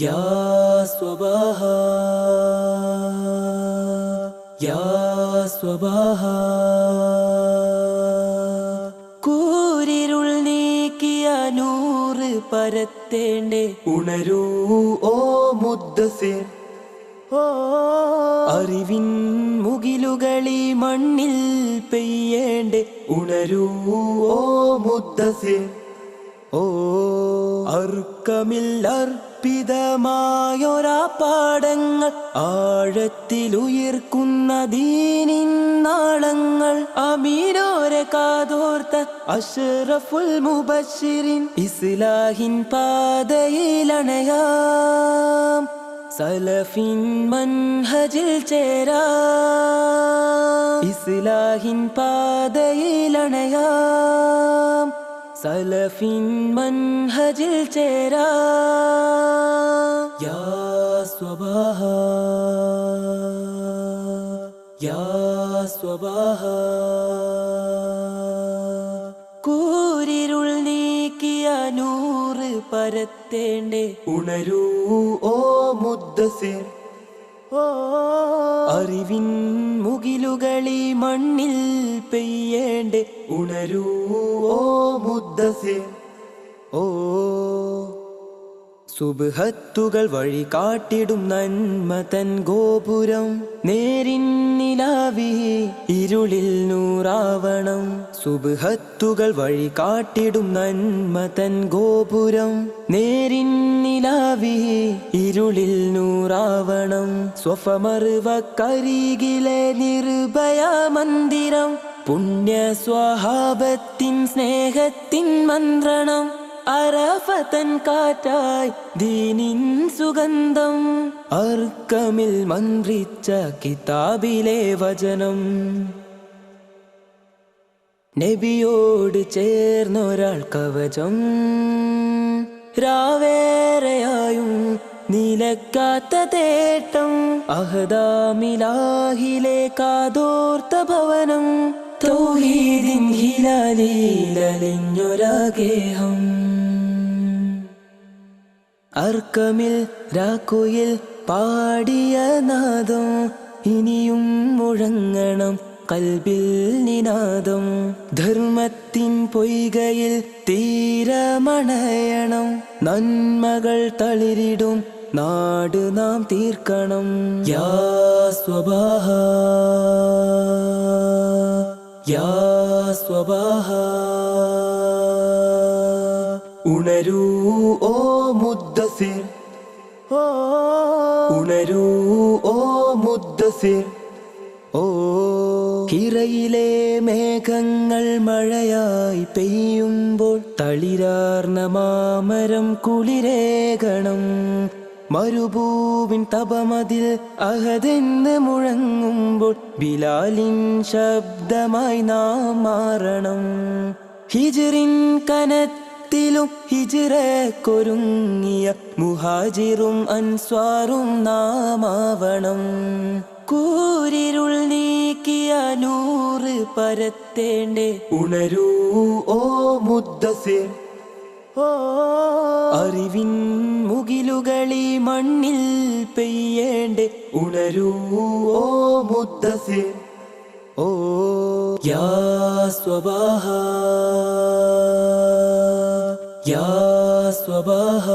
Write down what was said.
യാ صباها يا صباها കൂരിരുൾ നീക്കിയ നൂറ് പരത്തേണ്ടേ. ഉണരൂ ഓ മുദ്ദസിർ. ഓ അറിവിൻ മുകിലുകളി മണ്ണിൽ പെയ്യേണ്ടേ. ഉണരൂ ഓ മുദ്ദസിർ. ഓ അർക്കമിൽ അർപ്പിതമായൊരാ പാടങ്ങൾ ആഴത്തിലുയർക്കുന്ന ദീനിൻ നാളങ്ങൾ അമീനോരെ കാതോർത്ത അഷറഫുൽ മുബഷിറിൻ ഇസ്ലാഹിൻ പാതയിലണയാം സലഫിൻ മൻഹജിൽ ചേരാ ഇസ്ലാഹിൻ പാതയിലണയാം. സലഫിൻ മൻഹജിൽ ചേരാ. യാ സ്വബഹ. യാ സ്വബഹ. കൂരിരുൾ നീക്കിയ നൂറ് പരത്തേണ്ടേ. ഉണരൂ ഓ മുദ്ദസിർ അറിവിൻ മുകിലുകളി മണ്ണിൽ പെയ്യേണ്ടേ. ഉണരൂ ഓ മുദ്ദസിർ ഓ സുബഹത്തുകൾ വഴി കാട്ടിടും നന്മ തൻ ഗോപുരം. നേരിന്നിലാവി ഇരുളിൽ നൂറാവണം. സുബഹത്തുകൾ വഴി കാട്ടിടും നന്മ തൻ ഗോപുരം. നേരിന്നിലാവി ഇരുളിൽ നൂറാവണം. സ്വഫമറുവ കരികിലെ നിർഭയ മന്ദിരം. പുണ്യ സ്വഹാബത്തിൻ സ്നേഹത്തിൻ മന്ത്രണം അരഫതൻ കാറ്റായി ദീനിൻ സുഗന്ധം. അർക്കമിൽ മന്ത്രിച്ച കിതാബിലെ വചനം. നബിയോട് ചേർന്നൊരാൾ കവചം. രാവേറെയായും നിലക്കാത്ത തേട്ടം. അഹദാമിലാഹിലെ കാതോർത്ത ഭവനം. ഹിലാലിലലിഞ്ഞൊരാഗേഹം. അർക്കമിൽ രാക്കുയിൽ പാടിയ നാദം ഇനിയും മുഴങ്ങണം കൽബിൽ നിനാദം. ധർമ്മത്തിൻ പൊയ്കയിൽ തീരമണയണം നന്മകൾ തളിരിടും നാട് നാം തീർക്കണം. യാ സ്വബാഹ യാ സ്വബാഹ ഉണരൂ ഓ മുദ്ദസിർ. ഉണരൂ ഓ മുദ്ദസിർ. ഓ ഹിറയിലെ മേഘങ്ങൾ മഴയായി പെയ്യുമ്പോൾ തളിരാർന്ന മാമരം കുളിരേകണം. മരുഭൂവിൻ തപമതിൽ അഹതെന്ന് മുഴങ്ങുമ്പോൾ ബിലാലിൻ ശബ്ദമായി നാം മാറണം. ഹിജിറിൻ കനത്തിലും ഹിജറക്കൊരുങ്ങിയ മുഹാജിറും അൻസ്വാറും നാമാവണം. കൂരിരുൾ നീക്കിയ നൂറ് പരത്തേണ്ടേ ഉണരൂ ഓ മുദ്ദസിർ. ഓ. അറിവിൻ മുകിലുകളി മണ്ണിൽ പെയ്യേണ്ടേ. ഉണരൂ ഓ മുദ്ദസിർ ഓ യാ സ്വബാഹ യാ സ്വബാഹ